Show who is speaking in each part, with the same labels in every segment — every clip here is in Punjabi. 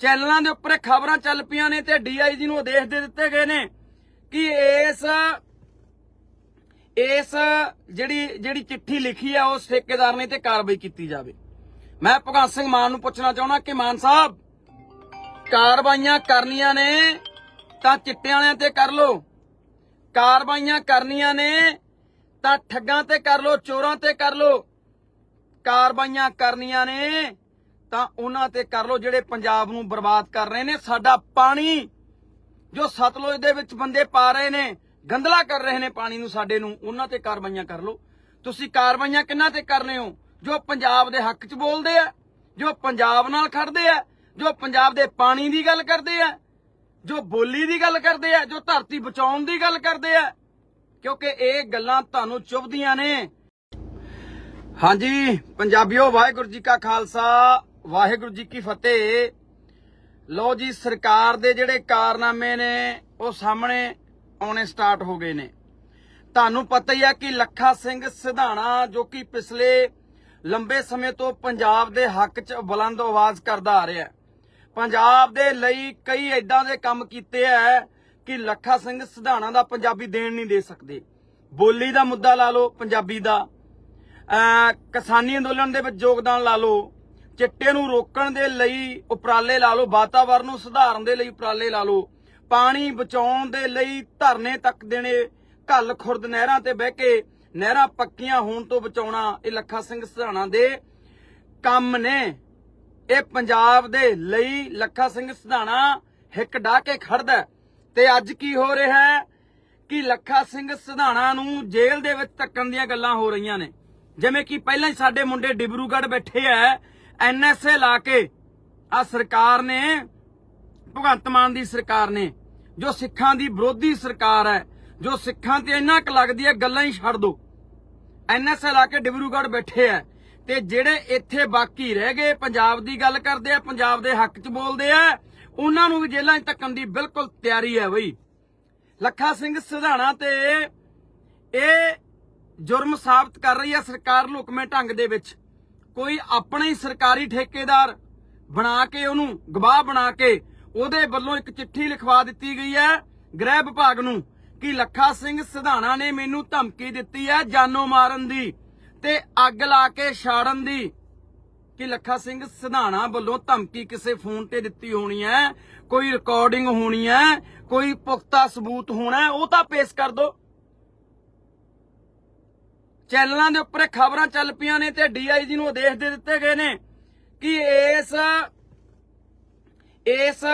Speaker 1: ਚੈਨਲਾਂ ਦੇ ਉੱਪਰ ਖਬਰਾਂ ਚੱਲ ਪਈਆਂ ਨੇ ਤੇ ਡੀਆਈਜੀ ਨੂੰ ਆਦੇਸ਼ ਦੇ ਦਿੱਤੇ ਗਏ ਨੇ ਕਿ ਇਸ ਇਸ ਜਿਹੜੀ ਜਿਹੜੀ ਚਿੱਠੀ ਲਿਖੀ ਆ, ਉਸ ਠੇਕੇਦਾਰ ਨੇ ਤੇ ਕਾਰਵਾਈ ਕੀਤੀ ਜਾਵੇ। ਮੈਂ ਭਗਵੰਤ ਸਿੰਘ ਮਾਨ ਨੂੰ ਪੁੱਛਣਾ ਚਾਹੁੰਦਾ ਕਿ ਮਾਨ ਸਾਹਿਬ, ਕਾਰਵਾਈਆਂ ਕਰਨੀਆਂ ਨੇ ਤਾਂ ਚਿੱਟੇ ਵਾਲਿਆਂ ਤੇ ਕਰ ਲੋ ਕਾਰਵਾਈਆਂ ਕਰਨੀਆਂ ਨੇ ਤਾਂ ਠੱਗਾਂ ਤੇ ਕਰ ਲੋ ਚੋਰਾਂ ਤੇ ਕਰ ਲੋ ਕਾਰਵਾਈਆਂ ਕਰਨੀਆਂ ਨੇ ਤਾਂ ਉਹਨਾਂ ਤੇ ਕਰ ਲੋ ਜਿਹੜੇ ਪੰਜਾਬ ਨੂੰ ਬਰਬਾਦ ਕਰ ਰਹੇ ਨੇ। ਸਾਡਾ ਪਾਣੀ ਜੋ ਸਤਲੁਜ ਦੇ ਵਿੱਚ ਬੰਦੇ ਪਾ ਰਹੇ ਨੇ ਗੰਦਲਾ ਕਰ ਰਹੇ ਨੇ ਪਾਣੀ ਨੂੰ ਸਾਡੇ ਨੂੰ, ਉਹਨਾਂ ਤੇ ਕਾਰਵਾਈਆਂ ਕਰ ਲੋ ਤੁਸੀਂ ਕਾਰਵਾਈਆਂ ਕਿੰਨਾ ਤੇ ਕਰਨੇ ਹੋ? ਜੋ ਪੰਜਾਬ ਦੇ ਹੱਕ 'ਚ ਬੋਲਦੇ ਆ, ਜੋ ਪੰਜਾਬ ਨਾਲ ਖੜਦੇ ਆ, ਜੋ ਪੰਜਾਬ ਦੇ ਪਾਣੀ ਦੀ ਗੱਲ ਕਰਦੇ ਆ, ਜੋ ਬੋਲੀ ਦੀ ਗੱਲ ਕਰਦੇ ਆ, ਜੋ ਧਰਤੀ ਬਚਾਉਣ ਦੀ ਗੱਲ ਕਰਦੇ ਆ। ਕਿਉਂਕਿ ਇਹ ਗੱਲਾਂ ਤੁਹਾਨੂੰ ਚੁਭਦੀਆਂ ਨੇ। ਹਾਂਜੀ, ਪੰਜਾਬੀਓ, ਵਾਹਿਗੁਰੂ ਜੀ ਕਾ ਖਾਲਸਾ। ਵਾਹਿਗੁਰੂ ਜੀ ਕੀ ਫਤਿਹ। ਲੋ ਜੀ, ਸਰਕਾਰ ਦੇ ਜਿਹੜੇ ਕਾਰਨਾਮੇ ਨੇ, ਉਹ ਸਾਹਮਣੇ ਆਉਣੇ ਸਟਾਰਟ ਹੋ ਗਏ ਨੇ। ਤੁਹਾਨੂੰ ਪਤਾ ਹੀ ਹੈ ਕਿ ਲੱਖਾ ਸਿੰਘ ਸਿਧਾਣਾ, ਜੋ ਕਿ ਪਿਛਲੇ ਲੰਬੇ ਸਮੇਂ ਤੋਂ ਪੰਜਾਬ ਦੇ ਹੱਕ 'ਚ ਬੁਲੰਦ ਆਵਾਜ਼ ਕਰਦਾ ਆ ਰਿਹਾ ਪੰਜਾਬ ਦੇ ਲਈ ਕਈ ਐਦਾਂ ਦੇ ਕੰਮ ਕੀਤੇ ਐ ਕਿ ਲੱਖਾ ਸਿੰਘ ਸਿਧਾਣਾ ਦਾ ਪੰਜਾਬੀ ਦੇਣ ਨਹੀਂ ਦੇ ਸਕਦੇ। ਬੋਲੀ ਦਾ ਮੁੱਦਾ ਲਾ ਲਓ, ਪੰਜਾਬੀ ਦਾ। ਕਿਸਾਨੀ ਅੰਦੋਲਨ ਦੇ ਵਿੱਚ ਯੋਗਦਾਨ ਲਾ ਲਓ। ਚਿੱਟੇ ਨੂੰ ਰੋਕਣ ਦੇ ਲਈ ਉਪਰਾਲੇ ਲਾ ਲਓ, ਵਾਤਾਵਰਨ ਨੂੰ ਸੁਧਾਰਨ ਦੇ ਲਈ ਉਪਰਾਲੇ ਲਾ ਲਓ। ਪਾਣੀ ਬਚਾਉਣ ਦੇ ਲਈ ਧਰਨੇ ਤੱਕ ਦੇਣੇ, ਘੱਲ ਖੁਰਦ ਨਹਿਰਾਂ ਤੇ ਬਹਿ ਕੇ ਨਹਿਰਾਂ ਪੱਕੀਆਂ ਹੋਣ ਤੋਂ ਬਚਾਉਣਾ, ਇਹ ਲੱਖਾ ਸਿੰਘ ਸਧਾਣਾ ਦੇ ਕੰਮ ਨੇ। ਇਹ ਪੰਜਾਬ ਦੇ ਲਈ ਲੱਖਾ ਸਿੰਘ ਸਿਧਾਣਾ ਹਿੱਕ ਢਾ ਕੇ ਖੜਦਾ ਤੇ ਅੱਜ ਕੀ ਹੋ ਰਿਹਾ ਹੈ ਕਿ ਲੱਖਾ ਸਿੰਘ ਸਧਾਣਾ ਨੂੰ ਜੇਲ੍ਹ ਦੇ ਵਿੱਚ ਧੱਕਣ ਦੀਆਂ ਗੱਲਾਂ ਹੋ ਰਹੀਆਂ ਨੇ। ਜਿਵੇਂ ਕਿ ਪਹਿਲਾਂ ਹੀ ਸਾਡੇ ਮੁੰਡੇ ਡਿਬਰੂਗੜ੍ਹ ਬੈਠੇ ਐ ਐਨਐਸਏ ਲਾ ਕੇ ਆ ਸਰਕਾਰ ਨੇ, ਭਗਵੰਤ ਮਾਨ ਦੀ ਸਰਕਾਰ ਨੇ, ਜੋ ਸਿੱਖਾਂ ਦੀ ਵਿਰੋਧੀ ਸਰਕਾਰ ਹੈ, ਜੋ ਸਿੱਖਾਂ ਤੇ ਇੰਨਾ ਕੁ ਲੱਗਦੀ ਹੈ, ਗੱਲਾਂ ਹੀ ਛੱਡ ਦੋ। ਐਨਐਸਏ ਲਾ ਕੇ ਡਿਬਰੂਗੜ੍ਹ ਬੈਠੇ ਆ ਤੇ ਜਿਹੜੇ ਇੱਥੇ ਬਾਕੀ ਰਹਿ ਗਏ, ਪੰਜਾਬ ਦੀ ਗੱਲ ਕਰਦੇ ਆ, ਪੰਜਾਬ ਦੇ ਹੱਕ 'ਚ ਬੋਲਦੇ ਆ, ਉਹਨਾਂ ਨੂੰ ਵੀ ਜੇਲ੍ਹਾਂ 'ਚ ਧੱਕਣ ਦੀ ਬਿਲਕੁਲ ਤਿਆਰੀ ਹੈ ਬਈ। ਲੱਖਾ ਸਿੰਘ ਸਿਧਾਣਾ ਤੇ ਇਹ ਜੁਰਮ ਸਾਬਤ ਕਰ ਰਹੀ ਹੈ ਸਰਕਾਰ ਲੁਕਵੇਂ ਢੰਗ ਦੇ ਵਿੱਚ। ਕੋਈ ਆਪਣੇ ਹੀ ਸਰਕਾਰੀ ਠੇਕੇਦਾਰ ਬਣਾ ਕੇ, ਉਹਨੂੰ ਗਵਾਹ ਬਣਾ ਕੇ, ਉਹਦੇ ਵੱਲੋਂ ਇੱਕ ਚਿੱਠੀ ਲਿਖਵਾ ਦਿੱਤੀ ਗਈ ਹੈ ਗ੍ਰਹਿ ਵਿਭਾਗ ਨੂੰ ਕਿ ਲੱਖਾ ਸਿੰਘ ਸਿਧਾਣਾ ਨੇ ਮੈਨੂੰ ਧਮਕੀ ਦਿੱਤੀ ਹੈ ਜਾਨੋਂ ਮਾਰਨ ਦੀ ਤੇ ਅੱਗ ਲਾ ਕੇ ਛਾੜਨ ਦੀ ਕਿ ਲੱਖਾ ਸਿੰਘ ਸਿਧਾਣਾ ਵੱਲੋਂ ਧਮਕੀ ਕਿਸੇ ਫੋਨ ਤੇ ਦਿੱਤੀ ਹੋਣੀ ਹੈ, ਕੋਈ ਰਿਕਾਰਡਿੰਗ ਹੋਣੀ ਹੈ, ਕੋਈ ਪੁਖਤਾ ਸਬੂਤ ਹੋਣਾ ਉਹ ਤਾਂ ਪੇਸ਼ ਕਰ ਦਿਓ। ਚੈਨਲਾਂ ਦੇ ਉੱਪਰ ਖਬਰਾਂ ਚੱਲ ਪਈਆਂ ਨੇ ਤੇ ਡੀਆਈਜੀ ਨੂੰ ਆਦੇਸ਼ ਦੇ ਦਿੱਤੇ ਗਏ ਨੇ ਕਿ ਇਸ ਇਸ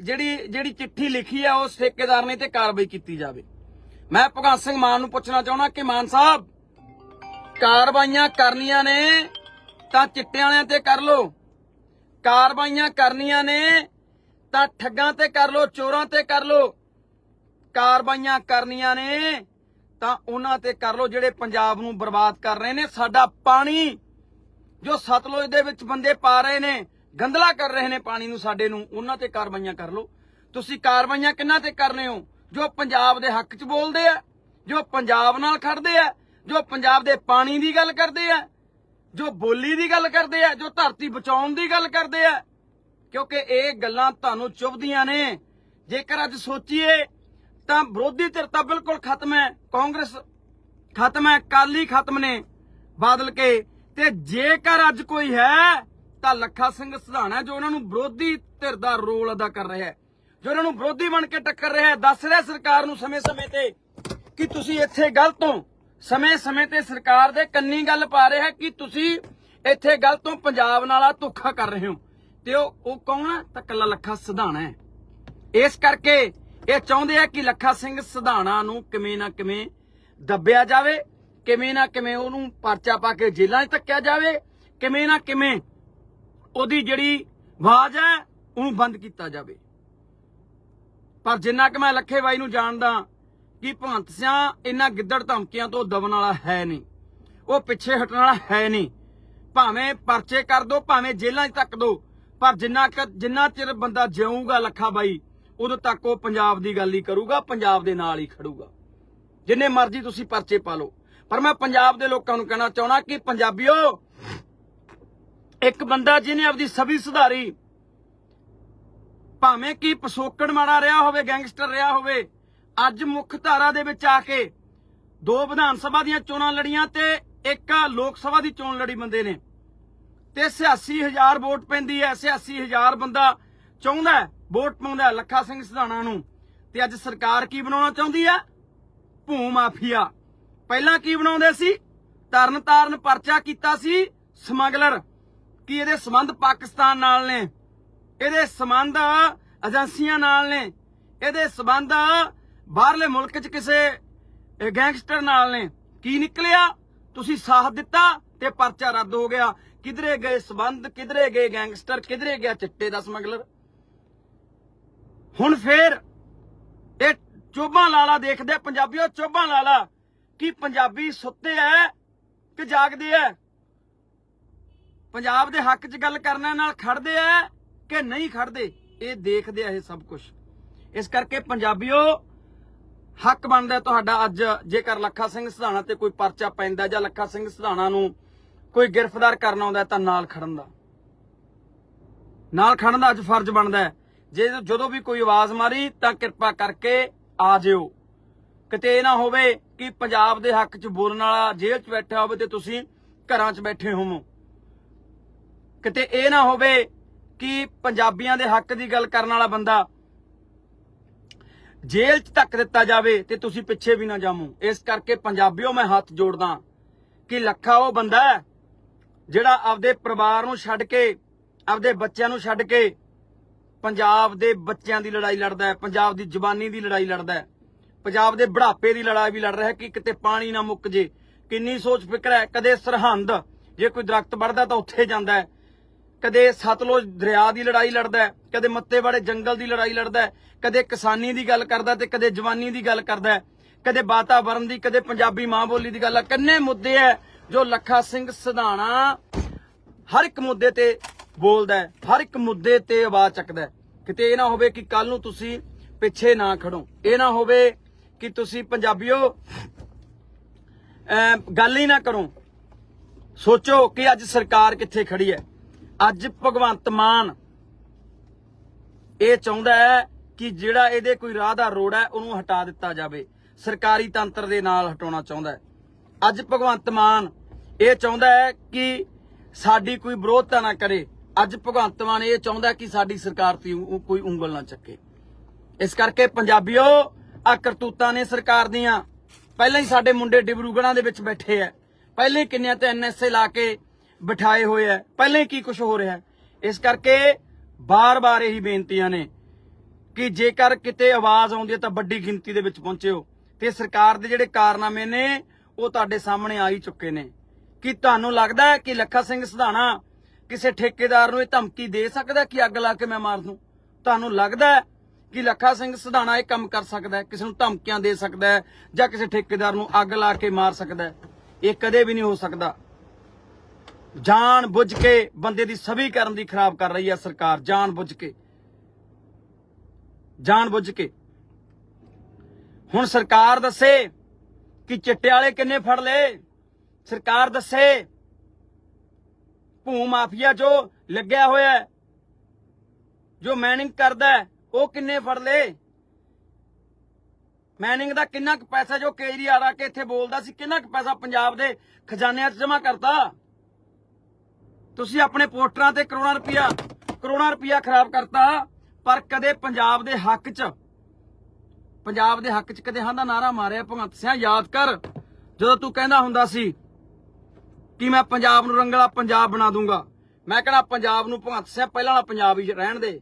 Speaker 1: ਜਿਹੜੀ ਜਿਹੜੀ ਚਿੱਠੀ ਲਿਖੀ ਆ, ਉਸ ਠੇਕੇਦਾਰ ਨੇ ਤੇ ਕਾਰਵਾਈ ਕੀਤੀ ਜਾਵੇ। ਮੈਂ ਭਗਵੰਤ ਸਿੰਘ ਮਾਨ ਨੂੰ ਪੁੱਛਣਾ ਚਾਹੁੰਦਾ ਕਿ ਮਾਨ ਸਾਹਿਬ, ਕਾਰਵਾਈਆਂ ਕਰਨੀਆਂ ਨੇ ਤਾਂ ਚਿੱਟੇ ਵਾਲਿਆਂ ਤੇ ਕਰ ਲੋ ਕਾਰਵਾਈਆਂ ਕਰਨੀਆਂ ਨੇ ਤਾਂ ਠੱਗਾਂ ਤੇ ਕਰ ਲੋ ਚੋਰਾਂ ਤੇ ਕਰ ਲੋ ਕਾਰਵਾਈਆਂ ਕਰਨੀਆਂ ਨੇ ਤਾਂ ਉਹਨਾਂ ਤੇ ਕਰ ਲੋ ਜਿਹੜੇ ਪੰਜਾਬ ਨੂੰ ਬਰਬਾਦ ਕਰ ਰਹੇ ਨੇ। ਸਾਡਾ ਪਾਣੀ ਜੋ ਸਤਲੁਜ ਦੇ ਵਿੱਚ ਬੰਦੇ ਪਾ ਰਹੇ ਨੇ ਗੰਦਲਾ ਕਰ ਰਹੇ ਨੇ ਪਾਣੀ ਨੂੰ ਸਾਡੇ ਨੂੰ, ਉਹਨਾਂ ਤੇ ਕਾਰਵਾਈਆਂ ਕਰ ਲੋ ਤੁਸੀਂ ਕਾਰਵਾਈਆਂ ਕਿੰਨਾ ਤੇ ਕਰਨੇ ਹੋ? ਜੋ ਪੰਜਾਬ ਦੇ ਹੱਕ 'ਚ ਬੋਲਦੇ ਆ, ਜੋ ਪੰਜਾਬ ਨਾਲ ਖੜਦੇ ਆ, ਜੋ ਪੰਜਾਬ ਦੇ ਪਾਣੀ ਦੀ ਗੱਲ ਕਰਦੇ ਆ, ਜੋ ਬੋਲੀ ਦੀ ਗੱਲ ਕਰਦੇ ਆ, ਜੋ ਧਰਤੀ ਬਚਾਉਣ ਦੀ ਗੱਲ ਕਰਦੇ ਆ। ਕਿਉਂਕਿ ਇਹ ਗੱਲਾਂ ਤੁਹਾਨੂੰ ਚੁਭਦੀਆਂ ਨੇ। ਜੇਕਰ ਅੱਜ ਸੋਚੀਏ ਤਾਂ ਵਿਰੋਧੀ ਧਿਰ ਤਾਂ ਬਿਲਕੁਲ ਖਤਮ ਹੈ, ਕਾਂਗਰਸ ਖਤਮ ਹੈ ਕਾਲੀ ਖਤਮ ਨੇ ਬਾਦਲ ਕੇ। ਤੇ ਜੇਕਰ ਅੱਜ ਕੋਈ ਹੈ, ਤਾਂ ਲੱਖਾ ਸਿੰਘ ਸਿਧਾਣਾ ਜੋ ਉਹਨਾਂ ਨੂੰ ਵਿਰੋਧੀ ਧਿਰ ਦਾ ਰੋਲ ਅਦਾ ਕਰ ਰਿਹਾ ਹੈ। ਜੋ ਉਹਨਾਂ ਨੂੰ ਵਿਰੋਧੀ ਬਣ ਕੇ ਟੱਕਰ ਰਿਹਾ ਹੈ, ਦੱਸ ਰਿਹਾ ਸਰਕਾਰ ਨੂੰ ਸਮੇਂ-ਸਮੇਂ ਤੇ ਕਿ ਤੁਸੀਂ ਇੱਥੇ ਗਲਤ ਹੋ। ਸਮੇਂ-ਸਮੇਂ ਤੇ ਸਰਕਾਰ ਦੇ ਕੰਨੀ ਗੱਲ ਪਾ ਰਿਹਾ ਹੈ ਕਿ ਤੁਸੀਂ ਇੱਥੇ ਗਲਤ ਹੋ, ਪੰਜਾਬ ਨਾਲ ਆ ਧੋਖਾ ਕਰ ਰਹੇ ਹੋ। ਤੇ ਉਹ ਉਹ ਕੌਣ ਹੈ ਤਾਂ ਕੱਲਾ ਲੱਖਾ ਸਿਧਾਣਾ ਹੈ। ਇਸ ਕਰਕੇ ਇਹ ਚਾਹੁੰਦੇ ਆ ਕਿ ਲੱਖਾ ਸਿੰਘ ਸਿਧਾਣਾ ਨੂੰ ਕਿਵੇਂ ਨਾ ਕਿਵੇਂ ਦੱਬਿਆ ਜਾਵੇ, ਕਿਵੇਂ ਨਾ ਕਿਵੇਂ ਉਹਨੂੰ ਪਰਚਾ ਪਾ ਕੇ ਜੇਲ੍ਹਾਂ 'ਚ ਧੱਕਿਆ ਜਾਵੇ, ਕਿਵੇਂ ਨਾ ਕਿਵੇਂ ਉਹਦੀ ਜਿਹੜੀ ਆਵਾਜ਼ ਹੈ, ਉਹਨੂੰ ਬੰਦ ਕੀਤਾ ਜਾਵੇ। ਪਰ ਜਿੰਨਾ ਕਿ ਮੈਂ ਲੱਖੇ ਬਾਈ ਨੂੰ ਜਾਣਦਾ ਕਿ ਭਗਵੰਤ ਸਿਆ ਇਹਨਾਂ ਗਿੱਦੜ ਧਮਕੀਆਂ ਤੋਂ ਦਬਣ ਵਾਲਾ ਹੈ ਨਹੀਂ। ਉਹ ਪਿੱਛੇ ਹਟਣ ਵਾਲਾ ਹੈ ਨਹੀਂ। ਭਾਵੇਂ ਪਰਚੇ ਕਰ ਦੋ, ਭਾਵੇਂ ਜੇਲ੍ਹਾਂ 'ਚ ਧੱਕ ਦੋ, ਪਰ ਜਿੰਨਾ ਕੁ ਜਿੰਨਾ ਚਿਰ ਬੰਦਾ ਜਿਊਗਾ ਲੱਖਾ ਬਾਈ ਉਦੋਂ ਤੱਕ ਉਹ ਪੰਜਾਬ ਦੀ ਗੱਲ ਹੀ ਕਰੂਗਾ, ਪੰਜਾਬ ਦੇ ਨਾਲ ਹੀ ਖੜੂਗਾ। ਜਿੰਨੇ ਮਰਜ਼ੀ ਤੁਸੀਂ ਪਰਚੇ ਪਾ ਲਓ। ਪਰ ਮੈਂ ਪੰਜਾਬ ਦੇ ਲੋਕਾਂ ਨੂੰ ਕਹਿਣਾ ਚਾਹਣਾ ਕਿ ਪੰਜਾਬੀਓ, ਇੱਕ ਬੰਦਾ ਜਿਹਨੇ ਆਪਦੀ ਸਭੀ ਸੁਧਾਰੀ, ਭਾਵੇਂ ਕਿ ਪਸੋਕੜ ਮਾੜਾ ਰਿਹਾ ਹੋਵੇ, ਗੈਂਗਸਟਰ ਰਿਹਾ ਹੋਵੇ, ਅੱਜ ਮੁੱਖ ਧਾਰਾ ਦੇ ਵਿੱਚ ਆ ਕੇ ਦੋ ਵਿਧਾਨ ਸਭਾ ਦੀਆਂ ਚੋਣਾਂ ਲੜੀਆਂ ਤੇ ਇੱਕ ਲੋਕ ਸਭਾ ਦੀ ਚੋਣ ਲੜੀ ਬੰਦੇ ਨੇ। ਤੇ 86000 ਵੋਟ ਪੈਂਦੀ ਹੈ 86000 ਬੰਦਾ ਚਾਹੁੰਦਾ ਵੋਟ ਪਾਉਂਦਾ ਲੱਖਾ ਸਿੰਘ ਸਿਧਾਣਾ ਨੂੰ। ਤੇ ਅੱਜ ਸਰਕਾਰ ਕੀ ਬਣਾਉਣਾ ਚਾਹੁੰਦੀ ਹੈ? ਭੂ ਮਾਫੀਆ। ਪਹਿਲਾਂ ਕੀ ਬਣਾਉਂਦੇ ਸੀ? ਤਰਨ ਤਾਰਨ ਪਰਚਾ ਕੀਤਾ ਸੀ ਸਮਗਲਰ। ਕੀ ਇਹਦੇ ਸੰਬੰਧ ਪਾਕਿਸਤਾਨ ਨਾਲ ਨੇ? ਇਹਦੇ ਸੰਬੰਧ ਏਜੰਸੀਆਂ ਨਾਲ ਨੇ? ਇਹਦੇ ਸੰਬੰਧ ਬਾਹਰਲੇ ਮੁਲਕ 'ਚ ਕਿਸੇ ਗੈਂਗਸਟਰ ਨਾਲ ਨੇ? ਕੀ ਨਿਕਲਿਆ? ਤੁਸੀਂ ਸਾਥ ਦਿੱਤਾ ਤੇ ਪਰਚਾ ਰੱਦ ਹੋ ਗਿਆ। ਕਿਧਰੇ ਗਏ ਸੰਬੰਧ, ਕਿਧਰੇ ਗਏ ਗੈਂਗਸਟਰ, ਕਿਧਰੇ ਗਿਆ ਚਿੱਟੇ ਦਾ ਸਮਗਲਰ? ਹੁਣ ਫੇਰ ਇਹ ਚੋਬਾਂ ਲਾਲਾ ਦੇਖਦੇ ਆ, ਪੰਜਾਬੀਓ ਚੋਬਾਂ ਲਾਲਾ, ਕੀ ਪੰਜਾਬੀ ਸੁੱਤੇ ਐ ਕਿ ਜਾਗਦੇ ਐ? ਪੰਜਾਬ ਦੇ ਹੱਕ 'ਚ ਗੱਲ ਕਰਨ ਨਾਲ ਖੜਦੇ ਐ ਕਿ ਨਹੀਂ ਖੜਦੇ? ਇਹ ਦੇਖਦੇ ਆ ਇਹ ਸਭ ਕੁਝ ਇਸ ਕਰਕੇ ਪੰਜਾਬੀਓ, ਹੱਕ ਬਣਦਾ ਤੁਹਾਡਾ ਅੱਜ ਜੇਕਰ ਲੱਖਾ ਸਿੰਘ ਸਿਧਾਣਾ ਤੇ ਕੋਈ ਪਰਚਾ ਪੈਂਦਾ ਜਾਂ ਲੱਖਾ ਸਿੰਘ ਸਿਧਾਣਾ ਨੂੰ ਕੋਈ ਗ੍ਰਿਫਤਾਰ ਕਰਨ ਆਉਂਦਾ ਤਾਂ ਨਾਲ ਖੜਨ ਦਾ। ਨਾਲ ਖੜਨ ਦਾ ਅੱਜ ਫਰਜ਼ ਬਣਦਾ ਹੈ ਜੇ ਜਦੋਂ ਵੀ ਕੋਈ ਆਵਾਜ਼ ਮਾਰੀ ਤਾਂ ਕਿਰਪਾ ਕਰਕੇ ਆ ਜਿਓ। ਕਿਤੇ ਇਹ ਨਾ ਹੋਵੇ ਕਿ ਪੰਜਾਬ ਦੇ ਹੱਕ 'ਚ ਬੋਲਣ ਵਾਲਾ ਜੇਲ੍ਹ 'ਚ ਬੈਠਾ ਹੋਵੇ ਤੇ ਤੁਸੀਂ ਘਰਾਂ 'ਚ ਬੈਠੇ ਹੋਵੋ। ਕਿਤੇ ਇਹ ਨਾ ਹੋਵੇ ਕਿ ਪੰਜਾਬੀਆਂ ਦੇ ਹੱਕ ਦੀ ਗੱਲ ਕਰਨ ਵਾਲਾ ਬੰਦਾ ਜੇਲ੍ਹ 'ਚ ਧੱਕ ਦਿੱਤਾ ਜਾਵੇ ਤੇ ਤੁਸੀਂ ਪਿੱਛੇ ਵੀ ਨਾ ਜਾਵੋ। ਇਸ ਕਰਕੇ ਪੰਜਾਬੀਓ ਮੈਂ ਹੱਥ ਜੋੜਦਾ ਕਿ ਲੱਖਾ ਉਹ ਬੰਦਾ ਜਿਹੜਾ ਆਪਦੇ ਪਰਿਵਾਰ ਨੂੰ ਛੱਡ ਕੇ, ਆਪਦੇ ਬੱਚਿਆਂ ਨੂੰ ਛੱਡ ਕੇ ਪੰਜਾਬ ਦੇ ਬੱਚਿਆਂ ਦੀ ਲੜਾਈ ਲੜਦਾ ਹੈ, ਪੰਜਾਬ ਦੀ ਜਵਾਨੀ ਦੀ ਲੜਾਈ ਲੜਦਾ ਹੈ, ਪੰਜਾਬ ਦੇ ਬੁਢਾਪੇ ਦੀ ਲੜਾਈ ਵੀ ਲੜ ਰਿਹਾ ਹੈ ਕਿ ਕਿਤੇ ਪਾਣੀ ਨਾ ਮੁੱਕ ਜੇ। ਕਿੰਨੀ ਸੋਚ ਫਿਕਰ ਹੈ, ਕਦੇ ਸਰਹੰਦ, ਜੇ ਕੋਈ ਦਰਖਤ ਵੱਢਦਾ ਤਾਂ ਉੱਥੇ ਜਾਂਦਾ ਹੈ। ਕਦੇ ਸਤਲੁਜ ਦਰਿਆ ਦੀ ਲੜਾਈ ਲੜਦਾ ਹੈ, ਕਦੇ ਮੱਤੇ ਵਾਲੇ ਜੰਗਲ ਦੀ ਲੜਾਈ ਲੜਦਾ ਹੈ, ਕਦੇ ਕਿਸਾਨੀ ਦੀ ਗੱਲ ਕਰਦਾ ਤੇ ਕਦੇ ਜਵਾਨੀ ਦੀ ਗੱਲ ਕਰਦਾ ਹੈ, ਕਦੇ ਵਾਤਾਵਰਣ ਦੀ, ਕਦੇ ਪੰਜਾਬੀ ਮਾਂ ਬੋਲੀ ਦੀ ਗੱਲ ਹੈ। ਕਿੰਨੇ ਮੁੱਦੇ ਹੈ ਜੋ ਲੱਖਾ ਸਿੰਘ ਸਿਧਾਣਾ ਹਰ ਇੱਕ ਮੁੱਦੇ ਤੇ ਬੋਲਦਾ ਹੈ, ਹਰ ਇੱਕ ਮੁੱਦੇ ਤੇ ਆਵਾਜ਼ ਚੱਕਦਾ ਹੈ। ਕਿਤੇ ਇਹ ਨਾ ਹੋਵੇ ਕਿ ਕੱਲ ਨੂੰ ਤੁਸੀਂ ਪਿੱਛੇ ਨਾ ਖੜੋ। ਇਹ ਨਾ ਹੋਵੇ ਕਿ ਤੁਸੀਂ ਪੰਜਾਬੀਓ ਗੱਲ ਹੀ ਨਾ ਕਰੋ। ਸੋਚੋ ਕਿ ਅੱਜ ਸਰਕਾਰ ਕਿੱਥੇ ਖੜੀ ਹੈ। ਅੱਜ ਭਗਵੰਤ ਮਾਨ ਇਹ ਚਾਹੁੰਦਾ ਹੈ ਕਿ ਜਿਹੜਾ ਇਹਦੇ ਕੋਈ ਰਾਹ ਦਾ ਰੋੜ ਹੈ, ਉਹਨੂੰ ਹਟਾ ਦਿੱਤਾ ਜਾਵੇ। ਸਰਕਾਰੀ ਤੰਤਰ ਦੇ ਨਾਲ ਹਟਾਉਣਾ ਚਾਹੁੰਦਾ ਹੈ। ਅੱਜ ਭਗਵੰਤ ਮਾਨ ਇਹ ਚਾਹੁੰਦਾ ਹੈ ਕਿ ਸਾਡੀ ਕੋਈ ਵਿਰੋਧਤਾ ਨਾ ਕਰੇ। ਅੱਜ ਭਗਵੰਤ ਮਾਨ ਇਹ ਚਾਹੁੰਦਾ ਕਿ ਸਾਡੀ ਸਰਕਾਰ ਤੇ ਕੋਈ ਉਂਗਲ ਨਾ ਚੱਕੇ। ਇਸ ਕਰਕੇ ਪੰਜਾਬੀਓ ਆ ਕਰਤੂਤਾਂ ਨੇ ਸਰਕਾਰ ਦੀਆਂ। ਪਹਿਲਾਂ ਹੀ ਸਾਡੇ ਮੁੰਡੇ ਡਿਬਰੂਗੜਾਂ ਦੇ ਵਿੱਚ ਬੈਠੇ ਐ। ਪਹਿਲਾਂ ਹੀ ਕਿੰਨਿਆਂ ਤੇ ਐਨਐਸਏ ਲਾ ਕੇ ਬਿਠਾਏ ਹੋਏ ਐ। ਪਹਿਲਾਂ ਹੀ ਕੀ ਕੁਝ ਹੋ ਰਿਹਾ ਇਸ ਕਰਕੇ ਬਾਰ-ਬਾਰ ਇਹੀ ਬੇਨਤੀਆਂ ਨੇ ਕਿ ਜੇਕਰ ਕਿਤੇ ਆਵਾਜ਼ ਆਉਂਦੀ ਹੈ ਤਾਂ ਵੱਡੀ ਗਿਣਤੀ ਦੇ ਵਿੱਚ ਪਹੁੰਚਿਓ। ਤੇ ਸਰਕਾਰ ਦੇ ਜਿਹੜੇ ਕਾਰਨਾਮੇ ਨੇ, ਉਹ ਤੁਹਾਡੇ ਸਾਹਮਣੇ ਆ ਹੀ ਚੁੱਕੇ ਨੇ। ਕਿ ਤੁਹਾਨੂੰ ਲੱਗਦਾ ਹੈ ਕਿ ਲੱਖਾ ਸਿੰਘ ਸਿਧਾਣਾ ਕਿਸੇ ਠੇਕੇਦਾਰ ਨੂੰ ਇਹ ਧਮਕੀ ਦੇ ਸਕਦਾ ਕਿ ਅੱਗ ਲਾ ਕੇ ਮੈਂ ਮਾਰ ਦੂੰ? ਤੁਹਾਨੂੰ ਲੱਗਦਾ ਕਿ ਲੱਖਾ ਸਿੰਘ ਸਿਧਾਣਾ ਇਹ ਕੰਮ ਕਰ ਸਕਦਾ ਕਿਸੇ ਨੂੰ ਧਮਕੀਆਂ ਦੇ ਸਕਦਾ ਜਾਂ ਕਿਸੇ ਠੇਕੇਦਾਰ ਨੂੰ ਅੱਗ ਲਾ ਕੇ ਮਾਰ ਸਕਦਾ ਇਹ ਕਦੇ ਵੀ ਨਹੀਂ ਹੋ ਸਕਦਾ। ਜਾਣ ਬੁੱਝ ਕੇ ਬੰਦੇ ਦੀ ਸਭੀ ਕਰਨ ਦੀ ਖਰਾਬ ਕਰ ਰਹੀ ਹੈ ਸਰਕਾਰ। ਜਾਣ ਬੁੱਝ ਕੇ। ਜਾਣ ਬੁੱਝ ਕੇ। ਹੁਣ ਸਰਕਾਰ ਦੱਸੇ ਕਿ ਚਿੱਟੇ ਵਾਲੇ ਕਿੰਨੇ ਫੜ ਲਏ? ਸਰਕਾਰ ਦੱਸੇ ਭੂ ਮਾਫੀਆ ਜੋ ਲੱਗਿਆ ਹੋਇਆ ਜੋ ਮੈਨਿੰਗ ਕਰਦਾ ਉਹ ਕਿੰਨੇ ਫੜ ਲਏ? ਮੈਨਿੰਗ ਦਾ ਕਿੰਨਾ ਕੁ ਪੈਸਾ ਜੋ ਕੇਜਰੀਵਾਲ ਆ ਕੇ ਇੱਥੇ ਬੋਲਦਾ ਸੀ, ਕਿੰਨਾ ਕੁ ਪੈਸਾ ਪੰਜਾਬ ਦੇ ਖਜ਼ਾਨਿਆਂ 'ਚ ਜਮ੍ਹਾਂ ਕਰਤਾ? ਤੁਸੀਂ ਆਪਣੇ ਪੋਸਟਰਾਂ ਤੇ ਕਰੋੜਾਂ ਰੁਪਇਆ ਕਰੋੜਾਂ ਰੁਪਇਆ ਖਰਾਬ ਕਰਤਾ, ਪਰ ਕਦੇ ਪੰਜਾਬ ਦੇ ਹੱਕ 'ਚ, ਪੰਜਾਬ ਦੇ ਹੱਕ 'ਚ ਕਦੇ ਹਾਂ ਦਾ ਨਾਰਾ ਮਾਰਿਆ, ਭਗਵੰਤ ਸਿੰਘ, ਯਾਦ ਕਰ, ਜਦੋਂ ਤੂੰ ਕਹਿੰਦਾ ਹੁੰਦਾ ਸੀ ਕਿ ਮੈਂ ਪੰਜਾਬ ਨੂੰ ਰੰਗਲਾ ਪੰਜਾਬ ਬਣਾ ਦੂੰਗਾ। ਮੈਂ ਕਹਿੰਦਾ ਪੰਜਾਬ ਨੂੰ ਭਗਵੰਤ ਸਿੰਘ ਪਹਿਲਾਂ ਵਾਲਾ ਪੰਜਾਬ ਹੀ ਰਹਿਣ ਦੇ।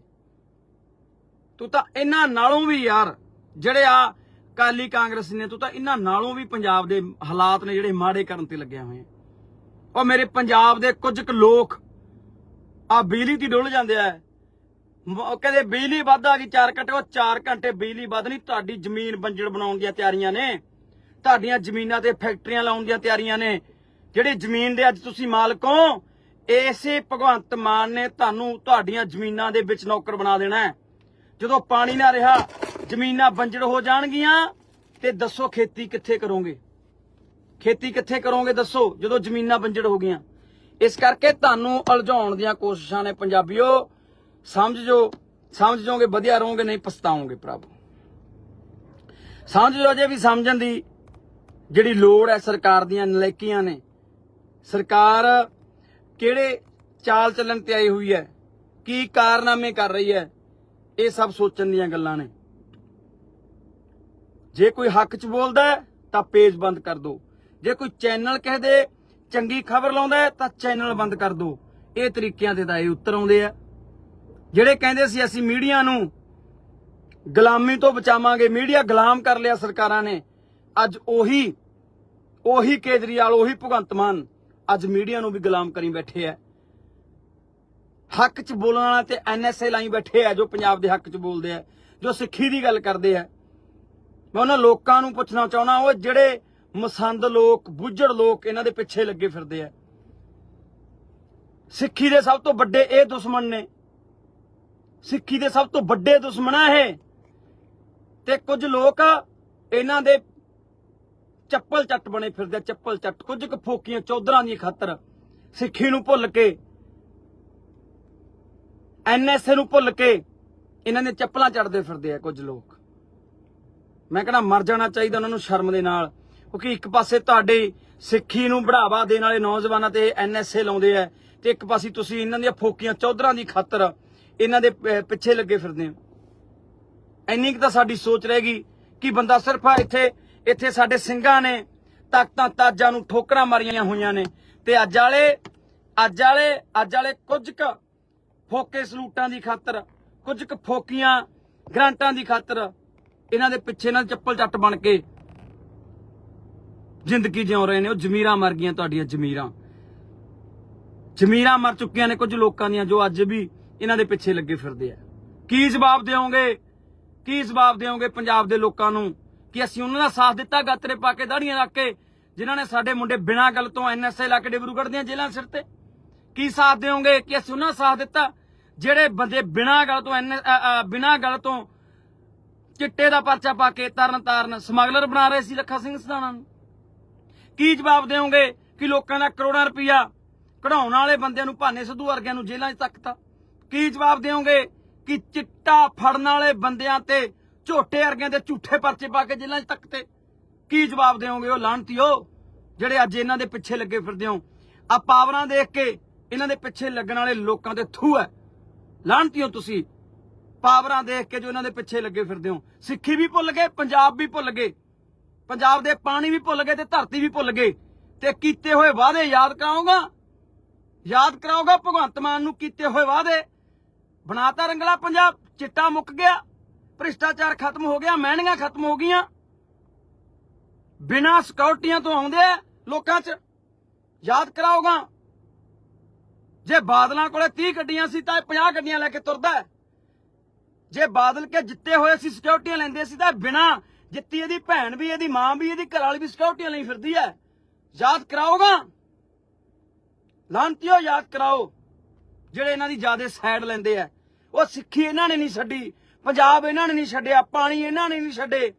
Speaker 1: ਤੂੰ ਤਾਂ ਇਹਨਾਂ ਨਾਲੋਂ ਵੀ ਯਾਰ, ਜਿਹੜੇ ਆ ਕਾਲੀ ਕਾਂਗਰਸ ਨੇ, ਤੂੰ ਤਾਂ ਇਹਨਾਂ ਨਾਲੋਂ ਵੀ ਪੰਜਾਬ ਦੇ ਹਾਲਾਤ ਨੇ ਜਿਹੜੇ ਮਾੜੇ ਕਰਨ ਤੇ ਲੱਗਿਆ ਹੋਏ ਆ ਉਹ ਮੇਰੇ ਪੰਜਾਬ ਦੇ ਕੁਝ ਕੁ ਲੋਕ ਆ ਬਿਜਲੀ ਦੀ ਡੁੱਲ ਜਾਂਦੇ ਆ। ਕਹਿੰਦੇ ਬਿਜਲੀ ਵੱਧ ਆ ਗਈ 4 ਘੰਟੇ, ਉਹ 4 ਘੰਟੇ ਬਿਜਲੀ ਵੱਧ ਨਹੀਂ, ਤੁਹਾਡੀ ਜ਼ਮੀਨ ਬੰਜੜ ਬਣਾਉਣ ਦੀਆਂ ਤਿਆਰੀਆਂ ਨੇ। ਤੁਹਾਡੀਆਂ ਜ਼ਮੀਨਾਂ ਤੇ ਫੈਕਟਰੀਆਂ ਲਾਉਣ ਦੀਆਂ ਤਿਆਰੀਆਂ ਨੇ। ਜਿਹੜੀ ਜ਼ਮੀਨ ਦੇ ਅੱਜ ਤੁਸੀਂ ਮਾਲਕ ਹੋ, ਇਸੇ ਭਗਵੰਤ ਮਾਨ ਨੇ ਤੁਹਾਨੂੰ ਤੁਹਾਡੀਆਂ ਜ਼ਮੀਨਾਂ ਦੇ ਵਿੱਚ ਨੌਕਰ ਬਣਾ ਦੇਣਾ ਹੈ। ਜਦੋਂ ਪਾਣੀ ਨਾ ਰਿਹਾ, ਜ਼ਮੀਨਾਂ ਬੰਜੜ ਹੋ ਜਾਣਗੀਆਂ, ਤੇ ਦੱਸੋ ਖੇਤੀ ਕਿੱਥੇ ਕਰੋਗੇ? ਖੇਤੀ ਕਿੱਥੇ ਕਰੋਗੇ ਦੱਸੋ, ਜਦੋਂ ਜ਼ਮੀਨਾਂ ਬੰਜੜ ਹੋ ਗਈਆਂ। ਇਸ ਕਰਕੇ ਤੁਹਾਨੂੰ ਉਲਝਾਉਣ ਦੀਆਂ ਕੋਸ਼ਿਸ਼ਾਂ ਨੇ ਪੰਜਾਬੀਓ ਸਮਝ ਜੋ ਸਮਝ ਜਾਓਗੇ ਵਧੀਆ ਰਹੋਗੇ, ਨਹੀਂ ਪਛਤਾਓਗੇ ਪ੍ਰਭੂ। ਸਮਝ ਲਓ ਜੇ ਵੀ ਸਮਝਣ ਦੀ ਜਿਹੜੀ ਲੋੜ ਹੈ ਸਰਕਾਰ ਦੀਆਂ ਨਲੇਕੀਆਂ ਨੇ। ਸਰਕਾਰ ਕਿਹੜੇ ਚਾਲ ਚੱਲਣ ਤੇ ਆਈ ਹੋਈ ਹੈ? ਕੀ ਕਾਰਨਾਮੇ ਕਰ ਰਹੀ ਹੈ? ਇਹ ਸਭ ਸੋਚਣ ਦੀਆਂ ਗੱਲਾਂ ਨੇ। ਜੇ ਕੋਈ ਹੱਕ 'ਚ ਬੋਲਦਾ ਤਾਂ ਪੇਜ ਬੰਦ ਕਰ ਦਿਓ। ਜੇ ਕੋਈ ਚੈਨਲ ਕਿਸੇ ਦੇ, ਚੰਗੀ ਖਬਰ ਲਾਉਂਦਾ ਤਾਂ ਚੈਨਲ ਬੰਦ ਕਰ ਦਿਓ। ਇਹ ਤਰੀਕਿਆਂ ਤੇ ਤਾਂ ਇਹ ਉੱਤਰ ਆਉਂਦੇ ਆ। ਜਿਹੜੇ ਕਹਿੰਦੇ ਸੀ ਅਸੀਂ ਮੀਡੀਆ ਨੂੰ ਗੁਲਾਮੀ ਤੋਂ ਬਚਾਵਾਂਗੇ, ਮੀਡੀਆ ਗੁਲਾਮ ਕਰ ਲਿਆ ਸਰਕਾਰਾਂ ਨੇ। ਅੱਜ ਉਹੀ ਉਹੀ ਕੇਜਰੀਵਾਲ, ਉਹੀ ਭਗਵੰਤ ਮਾਨ ਅੱਜ ਮੀਡੀਆ ਨੂੰ ਵੀ ਗੁਲਾਮ ਕਰੀ ਬੈਠੇ ਆ। ਹੱਕ 'ਚ ਬੋਲਣ ਵਾਲਾ ਤੇ ਐਨਐਸਏ ਲਾਈ ਬੈਠੇ ਆ ਜੋ ਪੰਜਾਬ ਦੇ ਹੱਕ 'ਚ ਬੋਲਦੇ ਆ, ਜੋ ਸਿੱਖੀ ਦੀ ਗੱਲ ਕਰਦੇ ਆ। ਮੈਂ ਉਹਨਾਂ ਲੋਕਾਂ ਨੂੰ ਪੁੱਛਣਾ ਚਾਹੁੰਦਾ, ਉਹ ਜਿਹੜੇ ਮਸੰਦ ਲੋਕ, ਬੁੱਝੜ ਲੋਕ ਇਹਨਾਂ ਦੇ ਪਿੱਛੇ ਲੱਗੇ ਫਿਰਦੇ ਆ। ਸਿੱਖੀ ਦੇ ਸਭ ਤੋਂ ਵੱਡੇ ਇਹ ਦੁਸ਼ਮਣ ਨੇ। ਸਿੱਖੀ ਦੇ ਸਭ ਤੋਂ ਵੱਡੇ ਦੁਸ਼ਮਣ ਆ ਇਹ। ਤੇ ਕੁਝ ਲੋਕ ਇਹਨਾਂ ਦੇ ਚੱਪਲ ਚੱਟ ਬਣੇ ਫਿਰਦੇ ਆ, ਚੱਪਲ ਚੱਟ। ਕੁਝ ਕੁ ਫੋਕੀਆਂ ਚੌਧਰਾਂ ਦੀ ਖਾਤਰ ਸਿੱਖੀ ਨੂੰ ਭੁੱਲ ਕੇ ਐਨਐਸਏ ਨੂੰ ਭੁੱਲ ਕੇ ਇਹਨਾਂ ਨੇ ਚੱਪਲਾਂ ਚੜਦੇ ਫਿਰਦੇ ਆ ਕੁਝ ਲੋਕ। ਮੈਂ ਕਹਿੰਦਾ ਮਰ ਜਾਣਾ ਚਾਹੀਦਾ ਉਹਨਾਂ ਨੂੰ ਸ਼ਰਮ ਦੇ ਨਾਲ ਕਿਉਂਕਿ ਇੱਕ ਪਾਸੇ ਤੁਹਾਡੇ ਸਿੱਖੀ ਨੂੰ ਬੜਾਵਾ ਦੇਣ ਵਾਲੇ ਨੌਜਵਾਨਾਂ ਤੇ ਐਨਐਸਏ ਲਾਉਂਦੇ ਆ ਤੇ ਇੱਕ ਪਾਸੇ ਤੁਸੀਂ ਇਹਨਾਂ ਦੀਆਂ ਫੋਕੀਆਂ ਚੌਧਰਾਂ ਦੀ ਖਾਤਰ ਇਹਨਾਂ ਦੇ ਪਿੱਛੇ ਲੱਗੇ ਫਿਰਦੇ ਹੋ ਇੰਨੀ ਕੁ ਤਾਂ ਸਾਡੀ ਸੋਚ ਰਹੇਗੀ ਕਿ ਬੰਦਾ ਸਿਰਫ ਇੱਥੇ ਇੱਥੇ ਸਾਡੇ ਸਿੰਘਾਂ ਨੇ ਤਾਕਤਾਂ ਤਾਜਾਂ ਨੂੰ ਠੋਕਰਾਂ ਮਾਰੀਆਂ ਹੋਈਆਂ ਨੇ। ਤੇ ਅੱਜ ਵਾਲੇ ਅੱਜ ਵਾਲੇ ਅੱਜ ਵਾਲੇ ਕੁਝ ਕੁ ਫੋਕੇ ਸਲੂਟਾਂ ਦੀ ਖਾਤਰ, ਕੁਝ ਕੁ ਫੋਕੀਆਂ ਗ੍ਰਾਂਟਾਂ ਦੀ ਖਾਤਰ ਇਹਨਾਂ ਦੇ ਪਿੱਛੇ ਨਾਲ ਚੱਪਲ ਚੱਟ ਬਣ ਕੇ ਜ਼ਿੰਦਗੀ ਜਿਉ ਰਹੇ ਨੇ। ਉਹ ਜ਼ਮੀਰਾਂ ਮਰ ਗਈਆਂ ਤੁਹਾਡੀਆਂ ਜ਼ਮੀਰਾਂ। ਜ਼ਮੀਰਾਂ ਮਰ ਚੁੱਕੀਆਂ ਨੇ ਕੁਝ ਲੋਕਾਂ ਦੀਆਂ ਜੋ ਅੱਜ ਵੀ ਇਹਨਾਂ ਦੇ ਪਿੱਛੇ ਲੱਗੇ ਫਿਰਦੇ ਆ। ਕੀ ਜਵਾਬ ਦਿਓਗੇ? ਕੀ ਜਵਾਬ ਦਿਓਗੇ ਪੰਜਾਬ ਦੇ ਲੋਕਾਂ ਨੂੰ? ਕਿ ਅਸੀਂ ਉਹਨਾਂ ਦਾ ਸਾਥ ਦਿੱਤਾ ਗਾਤਰੇ ਪਾ ਕੇ ਦਾੜੀਆਂ ਰੱਖ ਕੇ, ਜਿਨ੍ਹਾਂ ਨੇ ਸਾਡੇ ਮੁੰਡੇ ਬਿਨਾਂ ਗੱਲ ਤੋਂ ਐਨਐਸਏ ਲਾ ਕੇ ਡਿਬਰੂਗੜ੍ਹ ਦੀਆਂ ਜੇਲ੍ਹਾਂ ਸਿਰ ਤੇ। ਕੀ ਸਾਥ ਦਿਓਗੇ ਕਿ ਅਸੀਂ ਉਹਨਾਂ ਦਾ ਸਾਥ ਦਿੱਤਾ, ਜਿਹੜੇ ਬੰਦੇ ਬਿਨਾਂ ਗੱਲ ਤੋਂ ਐਨ ਬਿਨਾਂ ਗੱਲ ਤੋਂ ਚਿੱਟੇ ਦਾ ਪਰਚਾ ਪਾ ਕੇ ਤਰਨ ਤਾਰਨ ਸਮਗਲਰ ਬਣਾ ਰਹੇ ਸੀ ਲੱਖਾ ਸਿੰਘ ਸਦਾਣਾ ਨੂੰ? ਕੀ ਜਵਾਬ ਦਿਓਗੇ ਕਿ ਲੋਕਾਂ ਦਾ ਕਰੋੜਾਂ ਰੁਪਈਆ ਕਢਾਉਣ ਵਾਲੇ ਬੰਦਿਆਂ ਨੂੰ ਭਾਨੇ ਸਿੱਧੂ ਵਰਗਿਆਂ ਨੂੰ ਜੇਲ੍ਹਾਂ 'ਚ ਤੱਕਤਾ? ਕੀ ਜਵਾਬ ਦਿਓਗੇ ਕਿ ਚਿੱਟਾ ਫੜਨ ਵਾਲੇ ਬੰਦਿਆਂ ਤੇ ਝੋਟੇ ਵਰਗਿਆਂ ਦੇ ਝੂਠੇ ਪਰਚੇ ਪਾ ਕੇ ਜੇਲ੍ਹਾਂ 'ਚ ਤੱਕ ਤੇ ਕੀ ਜਵਾਬ ਦਿਓਗੇ ਉਹ ਲਾਂਟੀਓ ਜਿਹੜੇ ਅੱਜ ਇਹਨਾਂ ਦੇ ਪਿੱਛੇ ਲੱਗੇ ਫਿਰਦੇ ਹੋ? ਆ ਪਾਵਰਾਂ ਦੇਖ ਕੇ ਇਹਨਾਂ ਦੇ ਪਿੱਛੇ ਲੱਗਣ ਵਾਲੇ ਲੋਕਾਂ ਦੇ ਥੂ ਹੈ। ਲਾਂਟੀਓ ਤੁਸੀਂ। ਪਾਵਰਾਂ ਦੇਖ ਕੇ ਜੋ ਇਹਨਾਂ ਦੇ ਪਿੱਛੇ ਲੱਗੇ ਫਿਰਦੇ ਹੋ। ਸਿੱਖੀ ਵੀ ਭੁੱਲ ਗਏ, ਪੰਜਾਬ ਵੀ ਭੁੱਲ ਗਏ। ਪੰਜਾਬ ਦੇ ਪਾਣੀ ਵੀ ਭੁੱਲ ਗਏ ਤੇ ਧਰਤੀ ਵੀ ਭੁੱਲ ਗਏ। ਤੇ ਕੀਤੇ ਹੋਏ ਵਾਅਦੇ ਯਾਦ ਕਰਾਉਂਗਾ ਯਾਦ ਕਰਾਉਂਗਾ ਭਗਵੰਤ ਮਾਨ ਨੂੰ ਕੀਤੇ ਹੋਏ ਵਾਅਦੇ? ਬਣਾਤਾ ਰੰਗਲਾ ਪੰਜਾਬ, ਚਿੱਟਾ ਮੁੱਕ ਗਿਆ। ਭ੍ਰਿਸ਼ਟਾਚਾਰ ਖਤਮ ਹੋ ਗਿਆ ਮਹਿਣੀਆਂ ਖਤਮ ਹੋ ਗਈਆਂ। ਬਿਨਾਂ ਸਿਕਿਉਰਟੀਆਂ ਤੋਂ ਆਉਂਦੇ ਆ ਲੋਕਾਂ 'ਚ। ਯਾਦ ਕਰਾਓਗਾ, ਜੇ ਬਾਦਲਾਂ ਕੋਲੇ 30 ਗੱਡੀਆਂ ਸੀ ਤਾਂ ਇਹ 50 ਗੱਡੀਆਂ ਲੈ ਕੇ ਤੁਰਦਾ ਜੇ ਬਾਦਲ ਕੇ ਜਿੱਤੇ ਹੋਏ ਸੀ ਸਿਕਿਉਰਟੀਆਂ ਲੈਂਦੇ ਸੀ ਤਾਂ ਬਿਨਾ ਜਿੱਤੀ ਇਹਦੀ ਭੈਣ ਵੀ, ਇਹਦੀ ਮਾਂ ਵੀ, ਇਹਦੀ ਘਰ ਵਾਲੀ ਵੀ ਸਿਕਿਉਰਟੀਆਂ ਲਈ ਫਿਰਦੀ ਹੈ। ਯਾਦ ਕਰਾਓਗਾ, ਲਾਂਤੀਓ ਯਾਦ ਕਰਾਓ, ਜਿਹੜੇ ਇਹਨਾਂ ਦੀ ਜਿਆਦੇ ਸਾਈਡ ਲੈਂਦੇ ਆ। ਉਹ ਸਿੱਖੀ ਇਹਨਾਂ ਨੇ ਨਹੀਂ ਛੱਡੀ। ਪੰਜਾਬ ਇਹਨਾਂ ਨੇ ਨਹੀਂ ਛੱਡਿਆ ਪਾਣੀ ਇਹਨਾਂ ਨੇ ਨਹੀਂ ਛੱਡੇ।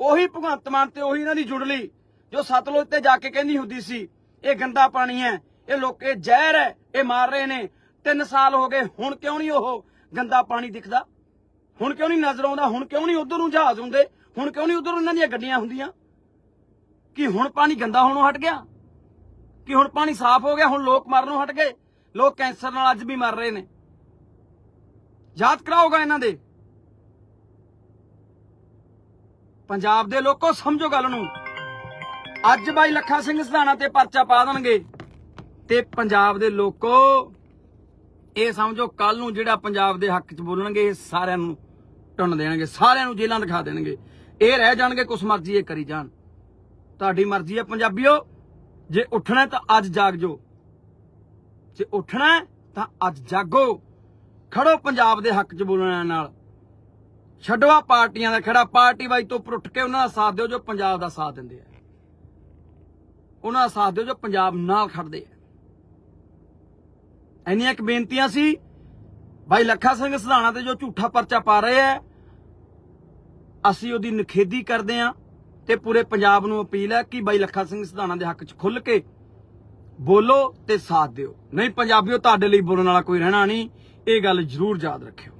Speaker 1: ਉਹੀ ਭਗਵੰਤ ਮਾਨ ਤੇ ਉਹੀ ਇਹਨਾਂ ਦੀ ਜੁੜਲੀ, ਜੋ ਸਤਲੁਜ ਤੇ ਜਾ ਕੇ ਕਹਿੰਦੀ ਹੁੰਦੀ ਸੀ, ਇਹ ਗੰਦਾ ਪਾਣੀ ਹੈ, ਇਹ ਲੋਕ ਜ਼ਹਿਰ ਹੈ, ਇਹ ਮਾਰ ਰਹੇ ਨੇ। 3 ਸਾਲ ਹੋ ਗਏ, ਹੁਣ ਕਿਉਂ ਨਹੀਂ ਉਹ ਗੰਦਾ ਪਾਣੀ ਦਿਖਦਾ? ਹੁਣ ਕਿਉਂ ਨਹੀਂ ਨਜ਼ਰ ਆਉਂਦਾ? ਹੁਣ ਕਿਉਂ ਨਹੀਂ ਉਧਰ ਨੂੰ ਜਹਾਜ਼ ਹੁੰਦੇ? ਹੁਣ ਕਿਉਂ ਨਹੀਂ ਉਧਰ ਇਹਨਾਂ ਦੀਆਂ ਗੱਡੀਆਂ ਹੁੰਦੀਆਂ? ਕਿ ਹੁਣ ਪਾਣੀ ਗੰਦਾ ਹੋਣੋਂ ਹਟ ਗਿਆ? ਕਿ ਹੁਣ ਪਾਣੀ ਸਾਫ਼ ਹੋ ਗਿਆ? ਹੁਣ ਲੋਕ ਮਰਨੋਂ ਹਟ ਗਏ? ਲੋਕ ਕੈਂਸਰ ਨਾਲ ਅੱਜ ਵੀ ਮਰ ਰਹੇ ਨੇ। ਯਾਦ ਕਰਾਓਗਾ ਇਹਨਾਂ ਦੇ। ਪੰਜਾਬ ਦੇ ਲੋਕੋ, ਸਮਝੋ ਗੱਲ ਨੂੰ। ਅੱਜ ਬਾਈ ਲੱਖਾ ਸਿੰਘ ਸਧਾਣਾ ਤੇ ਪਰਚਾ ਪਾ ਦੇਣਗੇ। ਤੇ ਪੰਜਾਬ ਦੇ ਲੋਕੋ, ਇਹ ਸਮਝੋ ਕੱਲ ਨੂੰ ਜਿਹੜਾ ਪੰਜਾਬ ਦੇ ਹੱਕ 'ਚ ਬੋਲਣਗੇ, ਇਹ ਸਾਰਿਆਂ ਨੂੰ ਟੁੰਨ ਦੇਣਗੇ, ਸਾਰਿਆਂ ਨੂੰ ਜੇਲ੍ਹਾਂ ਦਿਖਾ ਦੇਣਗੇ। ਇਹ ਰਹਿ ਜਾਣਗੇ, ਕੁਛ ਮਰਜ਼ੀ ਇਹ ਕਰੀ ਜਾਣ। ਤੁਹਾਡੀ ਮਰਜ਼ੀ ਹੈ ਪੰਜਾਬੀਓ, ਜੇ ਉੱਠਣਾ ਤਾਂ ਅੱਜ ਜਾਗ ਜੋ ਜੇ ਉੱਠਣਾ ਤਾਂ ਅੱਜ ਜਾਗੋ। ਖੜੋ ਪੰਜਾਬ ਦੇ ਹੱਕ 'ਚ ਬੋਲਣ ਨਾਲ। ਛੱਡੋ ਆ ਪਾਰਟੀਆਂ ਦਾ ਖੜਾ। ਪਾਰਟੀ ਬਾਈ ਤੋਂ ਉੱਪਰ ਉੱਠ ਕੇ ਉਹਨਾਂ ਦਾ ਸਾਥ ਦਿਓ ਜੋ ਪੰਜਾਬ ਦਾ ਸਾਥ ਦਿੰਦੇ ਆ। ਉਹਨਾਂ ਦਾ ਸਾਥ ਦਿਓ ਜੋ ਪੰਜਾਬ ਨਾਲ ਖੜਦੇ ਆ। ਇੰਨੀਆਂ ਇੱਕ ਬੇਨਤੀਆਂ ਸੀ। ਬਾਈ ਲੱਖਾ ਸਿੰਘ ਸਿਧਾਣਾ ਤੇ ਜੋ ਝੂਠਾ ਪਰਚਾ ਪਾ ਰਹੇ ਆ, ਅਸੀਂ ਉਹਦੀ ਨਖੇਦੀ ਕਰਦੇ ਆ ਤੇ ਪੂਰੇ ਪੰਜਾਬ ਨੂੰ ਅਪੀਲ ਹੈ ਕਿ ਬਾਈ ਲੱਖਾ ਸਿੰਘ ਸਿਧਾਣਾ ਦੇ ਹੱਕ 'ਚ ਖੁੱਲ ਕੇ ਬੋਲੋ ਤੇ ਸਾਥ ਦਿਓ। ਨਹੀਂ ਪੰਜਾਬੀਓ, ਤੁਹਾਡੇ ਲਈ ਬੋਲਣ ਵਾਲਾ ਕੋਈ ਰਹਿਣਾ ਨਹੀਂ। ਇਹ ਗੱਲ ਜ਼ਰੂਰ ਯਾਦ ਰੱਖਿਓ।